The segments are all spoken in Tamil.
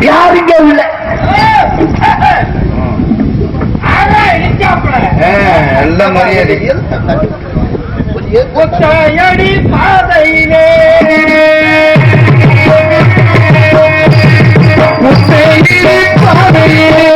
யாருங்க இல்ல நல்ல மரியாதை. ஒத்தையடி பாதையிலே. பாதையிலே.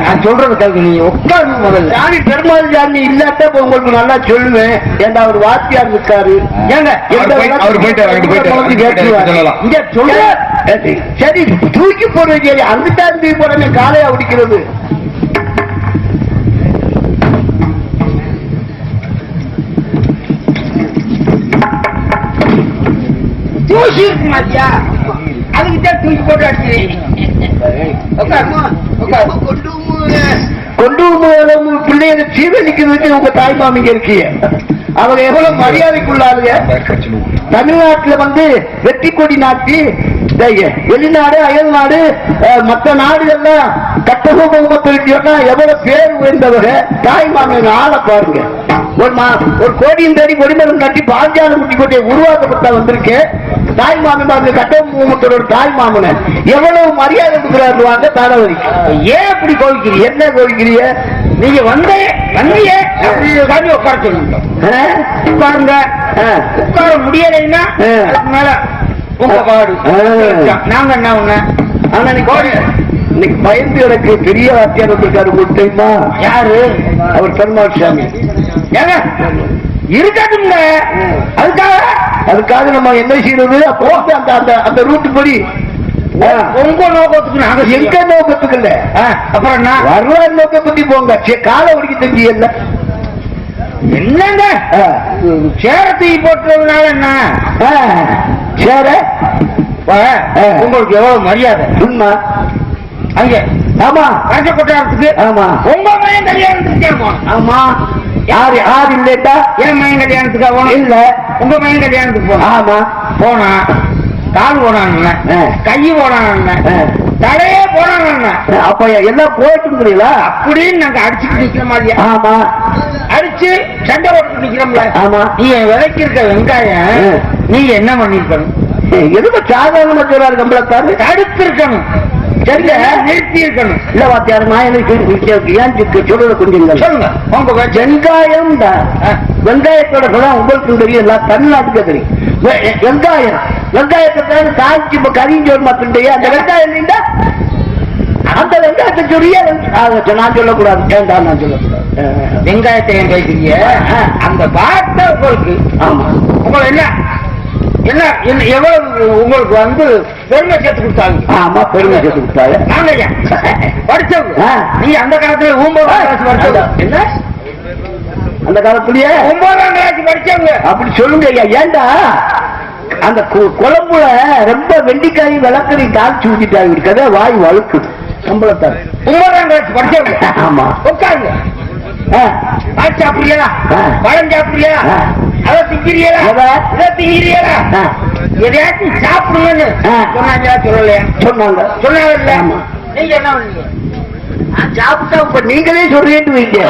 நான் சொல்றது கேள்வி நீ உட்காருங்க முதல்ல. ஜானி பெருமாள் ஜானி இல்லாட்ட உங்களுக்கு நல்லா சொல்லுவேன். ஏண்டா அவர் வாத்தியார் இருக்காரு? ஏங்க அவர் சரி தூக்கி போடுறது சரி அங்கிட்ட இருந்து போறமே காலையா பிடிக்கிறது தூசி இருக்கு மாத்தியா அதுக்கு தான் தூக்கி போட்டு அடிச்சு உட்காருமா உட்காரு. கொண்டு போகும் பிள்ளைங்க சீரழிக்கிறதுக்கு உங்க தாய் மாமிங்க இருக்கீங்க. அவங்க எவ்வளவு மரியாதைக்குள்ளாருங்க தமிழ்நாட்டுல வந்து வெற்றி கொடி நாட்டி வெளிநாடு அயல் நாடு மற்ற நாடுகள்லாம் கட்டபொம்மத்துக்கு சொன்னா எவ்வளவு பேர் உயர்ந்தவங்க தாய் மாமன் ஆளை பாருங்க. ஒரு மா ஒரு தேடி கொடிமரம் கட்டி பாஞ்சாலம் குட்டி கொட்டியை உருவாக்கப்பட்ட வந்திருக்கு. தாய் மாமன் பாருங்க கட்டபொம்மத்தோட ஒரு தாய் மாமனை. எவ்வளவு மரியாதை கொடுக்குறாரு வாங்க தாராவதி ஏன் இப்படி கோவிக்கிறீங்க என்ன கோவிக்கிறீங்க நீங்க வந்த வந்தீங்க அப்படி உட்காந்து உட்கார சொல்லுங்க. உட்காருங்க. உட்கார முடியலைன்னா மேல உங்க பாடு. நாங்க என்ன ஒண்ணு ஆனா நீ கோடி. இன்னைக்கு பயந்து எனக்கு பெரிய வாத்தியார் வந்திருக்காரு தெரியுமா? யாரு? அவர் பெருமாள் சாமி. ஏங்க இருக்கட்டுங்க அதுக்காக அதுக்காக நம்ம என்ன செய்யறது? போட்டு அந்த அந்த அந்த ரூட்டு படி. உங்க நோக்கத்துக்கு நாங்க எங்க நோக்கத்துக்கு இல்ல. அப்புறம் என்ன வரலாறு நோக்க பத்தி போங்க. காலை ஒடிக்க தெரிஞ்சல என்னங்க? சேர தூக்கி போட்டுறதுனால என்ன? சேர? உங்களுக்கு எவ்வளவு மரியாதை? உண்மை. அங்க. ஆமா. ராஜ கொட்டாரத்துக்கு? ஆமா. உங்க கல்யாணத்துக்கு ஆமா. யாரு யாரு இல்லட்டா என் மகன் கல்யாணத்துக்கு போனோம் இல்ல. உங்க மகன் கல்யாணத்துக்கு போனோம் ஆமா. போனா கால் போனாங்க கை போனாங்க தலையே போனாங்க அப்ப எல்லாம் போயிட்டு அப்படின்னு நாங்க அடிச்சுட்டு நிக்கிற மாதிரியா ஆமா. அடிச்சு சண்டை போட்டு நிக்கிறோம்ல. ஆமா. நீ விலைக்கு இருக்க வெங்காயம் நீங்க என்ன பண்ணிருக்கணும் எதுக்கு சாதாரண சொல்றாரு கம்பளத்தாரு? தடுத்து சரிங்க நிறுத்தி இருக்கணும் இல்ல வாத்தியார் நான் எனக்கு ஏன் சொல்றத கொஞ்சம் சொல்லுங்க உங்க வெங்காயம் வெங்காயத்தோட குணம் உங்களுக்கு தெரியும் தமிழ்நாட்டுக்கு தெரியும். வெங்காயம். வெங்காயத்தை காய்ச்சி இப்ப கரிஞ்சோர் மட்டும் அந்த வெங்காயம் இல்லைங்களா அந்த வெங்காயத்தை சொல்லியே நான் சொல்லக்கூடாது. வேண்டாம் நான் சொல்லக்கூடாது. வெங்காயத்தை ஏன் கேட்கிறீங்க? அந்த வார்த்தை உங்களுக்கு. ஆமா. உங்களை என்ன? என்ன என்ன எவ்வளவு உங்களுக்கு வந்து பெருமை சேர்த்து கொடுத்தாங்க? ஆமா பெருமை சேர்த்து கொடுத்தாங்க. நாங்க படிச்சவங்க. நீங்க அந்த காலத்துல ஒன்பதாம் கிளாஸ் என்ன? அந்த காலத்திலேயே? ஒன்பதாம் கிளாஸ் படிச்சவங்க. அப்படி சொல்லுங்க ஐயா ஏண்டா? அந்த குழம்புல ரொம்ப வெண்டிக்காய் விளக்கறி தாழ்ச்சி ஊத்திட்டாங்க. இருக்கத வாய் வழுக்குது சம்பளத்தார். ஒன்பதாம் கிளாஸ் படிச்சவங்க. ஆமா. உட்காருங்க. பால் சாப்பிடுறியா பழம் சாப்பிடுறியா அதை திங்கிறியா இதை திங்கிறியா எதையாச்சும் சாப்பிடுங்கன்னு சொன்னாங்களா சொல்லலையா? சொன்னாங்க. சொன்னாங்க இல்ல நீங்க என்ன பண்ணீங்க? சாப்பிட்டா இப்ப நீங்களே சொல்றீங்க வைங்க.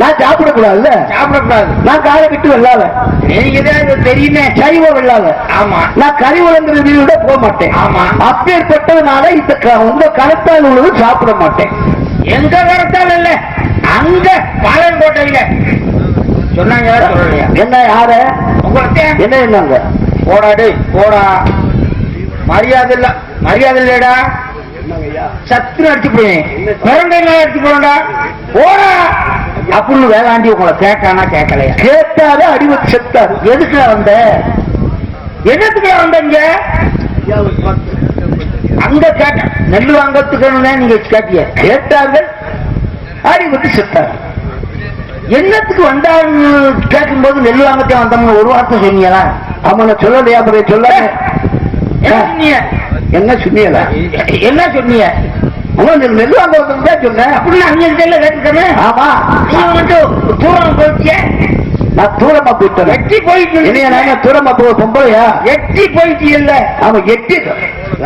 நான் சாப்பிடக்கூடாதுல்ல. சாப்பிடக்கூடாது. நான் காலை விட்டு வெள்ளாத. நீங்க தெரியுமே. சைவ வெள்ளாத. ஆமா. நான் கறி வளர்ந்துறது விட போக மாட்டேன். ஆமா. அப்பேற்பட்டதுனால இந்த உங்க கருத்தால் உள்ளது சாப்பிட மாட்டேன். எங்க கருத்தால் இல்ல? அங்க பாளையங்கோட்டையில சொன்னாங்க என்ன யாரு? உங்களுக்கு? என்ன என்னங்க போடாடு போடா. மரியாதை இல்ல மரியாதை இல்லடா. சத்து அடிச்சு போயேன் அடிச்சு போடா. போடா. அப்படின்னு வேளாண்டி உங்களை கேட்டானா கேட்கலையா? கேட்டாரு அடிபட்டு செத்தாரு. எதுக்கு வந்த? என்னத்துக்கு வந்தீங்க அங்க கேட்ட நெல் வாங்கறதுக்கு நீங்க கேட்டிய. கேட்டார்கள் அடிபட்டு செத்தாரு. என்னத்துக்கு வந்தான்னு கேட்கும்போது நெல் வாங்கத்தே வந்தோம்னு ஒரு வார்த்தை சொன்னீங்களா? நான் சொல்லலையா அப்புறம் சொல்ல என்ன சொன்னீங்க? என்ன சொன்னீங்களா? என்ன சொன்னீங்க? அவன் இந்த நெல் வாங்க வந்ததுதான் சொன்னேன் அப்படின்னு அங்கே கேட்டுக்கமே ஆமா. நீங்க மட்டும் தூரம் போயிட்டிய நான் தூரமா போயிட்டேன். எட்டி போயிட்டு நாங்க தூரமா போக பொம்பளையா? எட்டி போயிட்டீல்ல ஆமா எட்டி.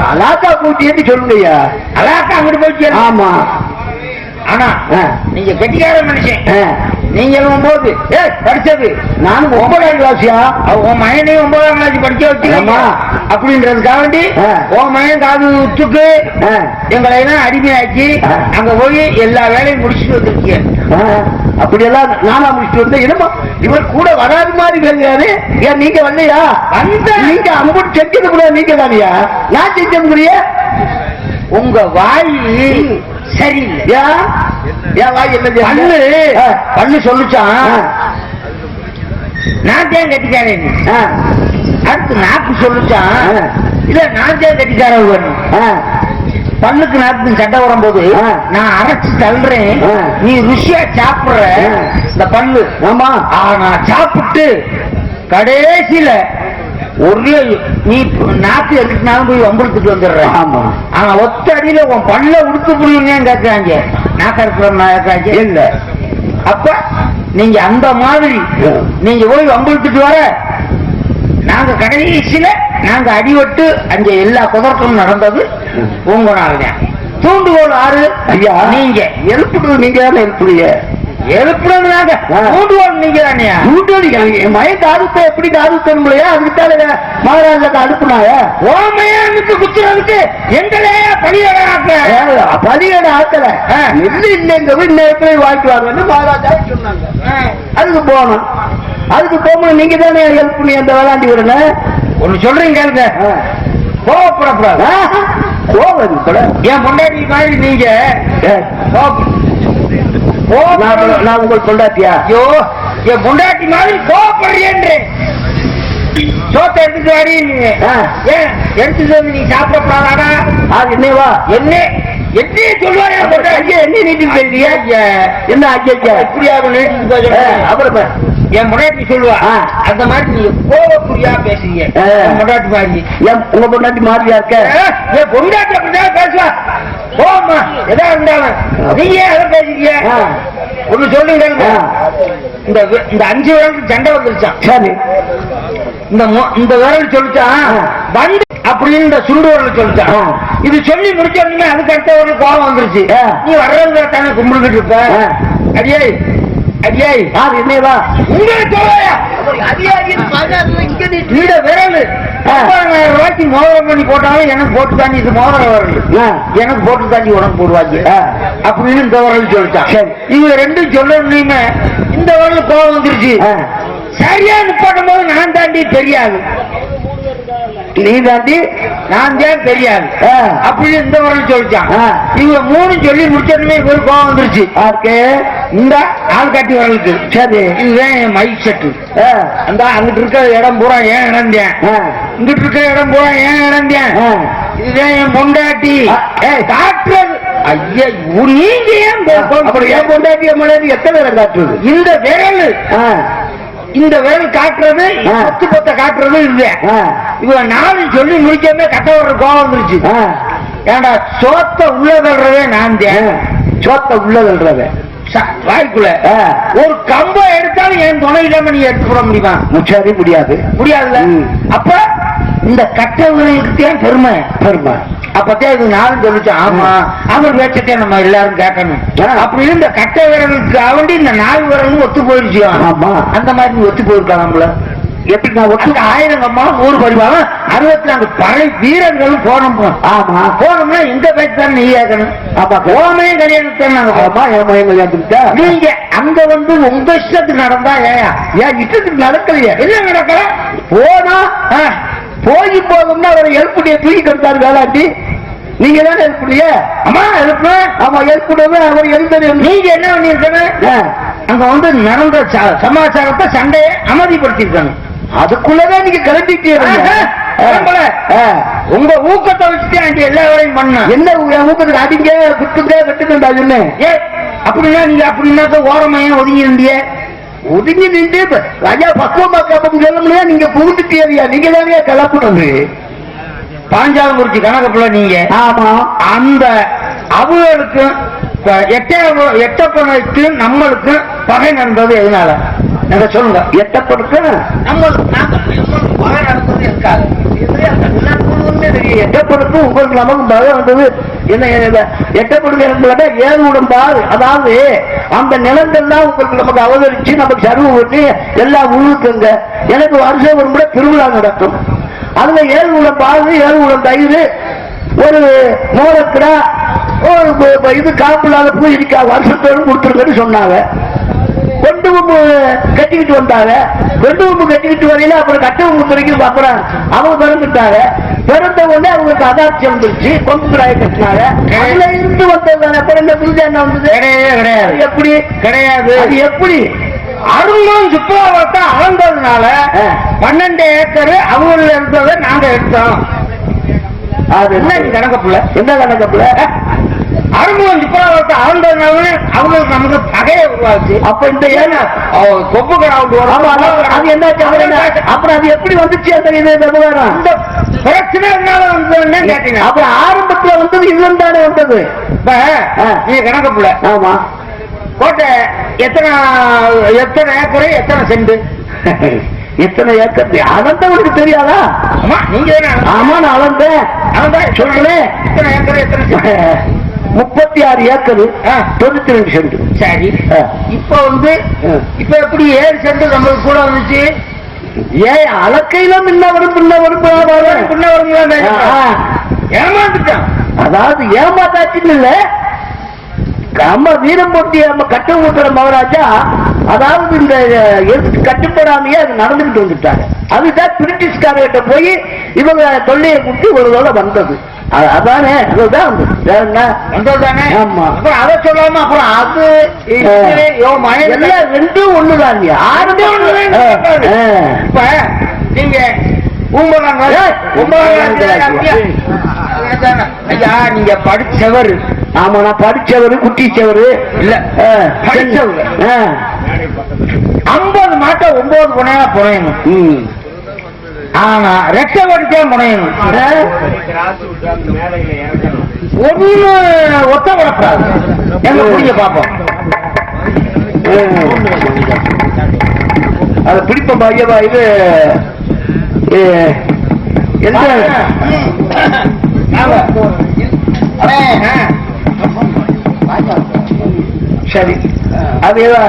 அலாக்கா கூட்டின்னு சொல்லுங்கய்யா. அழகா அங்கிட்டு போயிட்டிய ஆமா. ஆனா. நீங்க கெட்டிக்கார மனுஷன். நீங்க போது ஏ படிச்சது நானும் ஒன்பதாம் கிளாஸ்யா உன் மகனையும் ஒன்பதாம் கிளாஸ் படிக்க வச்சுக்கலாமா. அப்படின்றதுக்காக வேண்டி. உன் மகன் காது உத்துக்கு ஆ. எங்களை எல்லாம் அடிமையாக்கி. அங்க போய் எல்லா வேலையும் முடிச்சுட்டு வந்திருக்கீங்க அப்படியெல்லாம் நானா முடிச்சுட்டு வந்தேன் என்னமா இவர் கூட வராது மாதிரி பேசுறாரு ஏன் நீங்க வரலையா வந்தேன். நீங்க அம்புட்டு செஞ்சது கூட நீங்க தானியா நான் செஞ்சதுக்குரிய உங்க வாய் சரியில்லை. ஏன் வாய் என்ன ஆ. பல்லு சொல்லுச்சான் நான் தான் கட்டிக்காரன் அடுத்து நாக்கு சொல்லுச்சான். இல்ல நான் தான் கட்டிக்காரன் வேணும். பல்லுக்கு நாக்கு சண்டை வரும்போது. நான் அரைச்சு தள்ளுறேன். நீ ருசியா சாப்பிடுற. இந்த பல்லு. ஆமா. ஆனா சாப்பிட்டு கடைசியில ஒரே நீ நாக்கு எடுத்துனாலும் போய் வம்பளுத்துட்டு வந்துடுற ஆமா. ஆனா ஒத்த அடியில உன் பல்ல உடுக்க முடியும்னு கேட்கறாங்க நாக்க இருக்கிற இல்ல. அப்ப நீங்க அந்த மாதிரி நீங்க போய் வம்பளுத்துட்டு வர நாங்க கடைசியில நாங்க அடிபட்டு அங்க எல்லா குதர்க்கமும் நடந்தது உங்க நாள்தான் தூண்டுகோல் ஆறு. ஐயா. நீங்க. எழுப்புறது நீங்க தானே எழுப்புறீங்க ஆ. தூண்டுகோல் நீங்க தானே கூட்டணி என் மயன் தாருத்த எப்படி தாருத்தன்மையா அதுக்குத்தால மகாராஜாக்கு அனுப்புனாய ஓமையானுக்கு குத்துறதுக்கு. எங்களையா பதினேழு ஆக்கல. ஆ. நெல்லு இல்லைங்க நேரத்துல வாங்கிக்குவாங்கன்னு மகாராஜா சொன்னாங்க. அதுக்கு போனோம் அதுக்கு போகும்போது நீங்க தானே ஹெல்ப் பண்ணி அந்த விளாண்டி விடல? ஒண்ணு சொல்றீங்க கேளுங்க. கோவப்படக்கூடாது. கோவது கூட? என் பொண்டாட்டி மாதிரி நீங்க நான் உங்கள் கொண்டாட்டியா? ஐயோ என் பொண்டாட்டி மாதிரி கோவப்படுறேன்றே சோத்தை எடுத்துட்டு வாடி நீ. ஆ. ஏன் எடுத்துட்டு வந்து நீ சாப்பிடக்கூடாதா அது என்னவா என்ன என்ன சொல்லுவாரு என்ன நீட்டி பேசுறீங்க ஐயா, என்ன ஐயா இப்படியாக நீட்டிட்டு. அப்புறம். என் பொண்டாட்டி சொல்லுவா. அந்த மாதிரி நீங்க கோவப்புரியா பேசுறீங்க. பொண்டாட்டி மாதிரி. உங்க பொண்டாட்டி மாதிரியா இருக்க? ஏ, என் பொண்டாட்டி அப்படிதான் பேசுவா. போமா எதா இருந்தாலும். நீங்க அதை பேசுறீங்க. ஒண்ணு சொல்லுங்க. இந்த இந்த அஞ்சு விரலுக்கு சண்டை வந்துருச்சான் சரி. இந்த இந்த விரல் சொல்லிச்சான். வந்து அப்படின்னு இந்த சுண்டு விரல் சொல்லிச்சான். இது சொல்லி முடிச்ச உடனே அதுக்கு அடுத்த ஒரு கோபம் வந்துருச்சு. நீ வர்றவங்க தானே கும்பிட்டுட்டு இருப்ப. அடியே அடியே யார் என்னவா உங்களுக்கு இந்த விரல் ஆ. முப்பதாயிரம் ரூபாய்க்கு மோதிரம் பண்ணி போட்டாலும் எனக்கு போட்டு தாண்டி இது மோதிர விரல். எனக்கு போட்டு தாண்டி உனக்கு போடுவாங்க. அப்படின்னு இந்த விரல் சொல்லிட்டான். இவங்க ரெண்டும் சொல்லணுமே இந்த விரல் கோபம் வந்துருச்சு. சரியா நிப்பாட்டும் போது நான் தாண்டி தெரியாது நீ தாண்டி நான் தான் தெரியாது. அப்படின்னு இந்த விரல் சொல்லிட்டான். இவங்க மூணு சொல்லி முடிச்சதுமே இவரு கோபம் வந்துருச்சு இந்த ஆள் காட்டி விரலுக்கு சரி இதுதான் என் மைக் செட்டு. அந்த அங்கிட்டு இருக்க இடம் பூரா ஏன் இடந்தேன் ஆ. இங்கிட்டு இருக்க இடம் பூரா ஏன் இடந்தேன் ஆ. இதுதான் என் பொண்டாட்டி டாக்டர் ஐயா நீங்க ஏன் அப்புறம் ஏன் பொண்டாட்டி மனைவி எத்தனை பேரை காட்டுறது இந்த விரல். இந்த விரல் காட்டுறது. பத்து பத்த காட்டுறது இல்ல ஆ. இவங்க நாலு சொல்லி முடிக்காம கட்ட ஒரு கோவம் வந்துருச்சு ஆ. ஏண்டா சோத்த உள்ள தள்ளுறதே நான். தான் சோத்த உள்ளதுன்றத ச- வாய்க்குள்ள. ஒரு கம்பம் எடுத்தாலும் என் துணை இல்லாம நீ எடுத்து போட முடியுமா? சரி முடியாது. முடியாதுல்ல. அப்ப இந்த கட்டவர்களுக்கு பெருமை. பெருமை. அப்பதான் இது நானும் சொல்லிச்சு ஆமா அவர் பேச்சத்தை நம்ம எல்லாரும் கேட்கணும். ஆ. அப்படின்னு இந்த கட்ட வீரர்களுக்கு அவண்டி இந்த நாலு வீரர்களும் ஒத்து போயிடுச்சு. ஆமா. அந்த மாதிரி ஒத்து போயிருக்காங்கல்ல எப்படி நான் ஆயிரம் அம்மா ஊர் பரிவாங்க அறுபத்தி நான்கு படை வீரர்களும் போனோம் ஆமா. போனோம்னா எங்க பேச்சு தான் நீ ஓமே கல்யாணத்தான் நாங்க போனோம். ஆமா கல்யாணத்துக்கிட்ட நீங்க அங்க வந்து உங்க இஷ்டத்துக்கு நடந்தா ஏயா? ஏன் இஷ்டத்துக்கு நடக்கலையே? என்ன நடக்கல? போனா போய் போகும்னா அவரை எழுப்புடைய தூக்கி கொடுத்தாரு வேளாண்டி. நீங்க தானே எழுப்புடைய? அம்மா எழுப்பு ஆமா எழுப்புடவே அவர் எழுந்தது. நீங்க என்ன பண்ணிருக்கணும் அங்க வந்து நடந்த சமாச்சாரத்தை சண்டையை அமைதிப்படுத்திருக்காங்க அதுக்குள்ளதான் நீங்க கிளம்பிட்டீங்க. உங்க ஊக்கத்தை வச்சுட்டு எல்லா வேலையும் பண்ண. என்ன என் ஊக்கத்துக்கு அடிங்க குத்துங்க வெட்டுங்கண்டா சொன்னேன் அப்படின்னா நீங்க அப்படின்னாக்க ஓரமையா ஒதுங்கி இருந்திய? ஒதுங்கி நின்று ராஜா பக்குவமா கேப்பம் சொல்ல முடியாது நீங்க புகுந்துட்டியா நீங்க தானே கிளப்புனது பாஞ்சாலம் குறிச்சி கணக்குல நீங்க ஆமா. அந்த அவங்களுக்கும் இப்ப எட்ட எட்டப்பனுக்கு நம்மளுக்கும் பகை நடந்தது எதனால? நீங்க சொல்லுங்க பகை நடந்தது இருக்காது. எட்டப்படுக்கும் உங்களுக்கு நமக்கு பயம் வந்தது. என்ன என்ன, எட்டப்படுக்க என்பதை ஏழு உடம்பால் அதாவது அந்த நிலங்கள்லாம் உங்களுக்கு நமக்கு அவதரிச்சு நமக்கு சருவு விட்டு எல்லாம் உழுக்குங்க. எனக்கு வருஷம் ஒரு முறை திருவிழா நடக்கும். அதுல ஏழு பால் ஏழு உடம் தயிர். ஒரு ப- இது காப்பில்லாத பூ இருக்கா? வருஷத்தோடு கொடுத்துருங்கன்னு சொன்னாங்க. கொண்டு உம்பு கட்டிக்கிட்டு வந்தாங்க. கொண்டு உம்பு கட்டிக்கிட்டு வரையில அப்புறம் கட்ட உம்பு துறைக்கு அப்புறம் அவங்க பிறந்துட்டாங்க. பிறந்த உடனே அவங்களுக்கு அதாட்சி வந்துருச்சு. கொம்பு கிராய கட்டினாங்க. அதுல இருந்து வந்தது அப்புறம் இந்த புரிஞ்சா என்ன வந்தது? கிடையாது. எப்படி? கிடையாது. அது எப்படி? அருளும் சுற்றுலாவத்தை அளந்ததுனால. பன்னெண்டு ஏக்கர் அவங்கள இருந்ததை நாங்க எடுத்தோம். அது என்ன நீ கணக்கு புள்ள? என்ன கணக்கப்புல அருமுகம் சுற்றுலாவத்தை அளந்ததுனால அவங்களுக்கு நமக்கு பகையை உருவாச்சு அப்ப இந்த ஏன்னா கொப்பு கிரவுண்ட் அது- என்ன? அப்புறம் அது எப்படி வந்துச்சு அந்த இது விவகாரம்? இந்த பிரச்சனை என்னால வந்ததுன்னு கேட்டீங்க. அப்புறம் ஆரம்பத்துல வந்தது இதுல தானே வந்தது? இப்ப. நீ கணக்கு புள்ள ஆமா. கோட்டை எத்தனை எத்தனை ஏக்கர் எத்தனை செண்டு? எத்தனை ஏக்கர்? அளந்தவனுக்கு தெரியாதா? ஆமா நீங்க? ஆமா நான் அளந்தேன் அதான் சொல்றேன் எத்தனை ஏக்கர் எத்தனை முப்பத்தி ஆறு ஏக்கர். தொண்ணூத்தி ரெண்டு சென்ட் சரி. இப்ப வந்து. இப்ப எப்படி ஏழு செண்டு நம்மளுக்கு கூட வந்துச்சு? ஏன் அளக்கையில முன்ன வரும் பின்ன வரும் பின்ன வரும். ஏமாந்துட்டான். அதாவது ஏமாத்தாச்சுன்னு இல்ல. நம்ம வீரம் போட்டி நம்ம கட்ட ஊட்டுற மகாராஜா அதாவது இந்த எதுக்கு கட்டுப்படாமையே அது நடந்துகிட்டு வந்துட்டாங்க அதுதான் பிரிட்டிஷ்காரர்கிட்ட போய் இவங்க தொல்லையை கொடுத்து ஒரு தடவை வந்தது. அதானே? அதுதான். வேற என்ன ஆமா. அப்புறம் அதை சொல்லாம அப்புறம் அது எல்லாம் ரெண்டும் ஒண்ணுதான். இப்ப நீங்க ஒன்பதாம் ஒன்பதாம்? ஐயா நீங்க படிச்சவர். ஆமா நான் படிச்சவரு குட்டிச்சவரு. இல்ல. ஆ, படிச்சவரு. ஐம்பது மாட்டை ஒன்பது புனையா புனையணும். ம். ஆனா ரெட்டை வடிச்சா புனையணும் ஆ, ஒண்ணு ஒத்த விடக்கூடாது. எங்க புரிய பாப்போம். அது பிடிப்ப ஐயவா இது எந்த சரி. அது ஏதா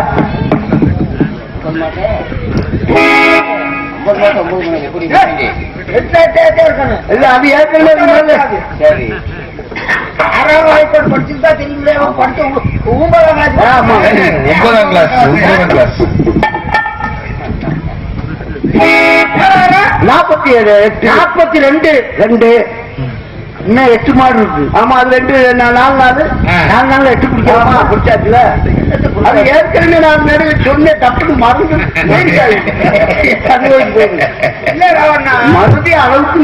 இல்ல அது ஏற்கனவே இருந்தது. ஆமா. ஒன்பதாம் கிளாஸ் ஒன்பதாம் கிளாஸ் நாற்பத்தி ஏழு நாற்பத்தி ரெண்டு. ரெண்டு. இன்னும் எட்டு மாடு இருக்கு. ஆமா அது ரெண்டு நாலு நாள். நாலு நாள் எட்டு குடிக்காமா குடிச்சாச்சுல. அது ஏற்கனவே நான் நடுவு சொன்னேன் தப்புக்கு ராவண்ணா. மறுபடியும் அளவுக்கு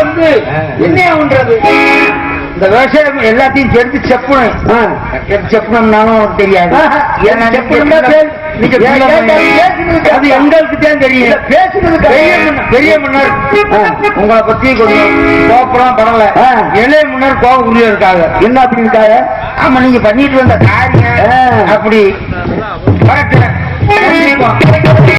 வந்து என்ன பண்றது இந்த விவசாயம் எல்லாத்தையும் தெரிஞ்சு செப்பணும். செப்பணும்னாலும் தெரியாது. அது எங்களுக்கு தான் தெரியும். பெரிய முன்னர். உங்களை பத்தி கொஞ்சம் படல ஆ. இளைய முன்னர் கோபம் உரிய இருக்காங்க என்ன அப்படி இருக்காங்க? ஆமா நீங்க பண்ணிட்டு வந்த காரியம். அப்படி.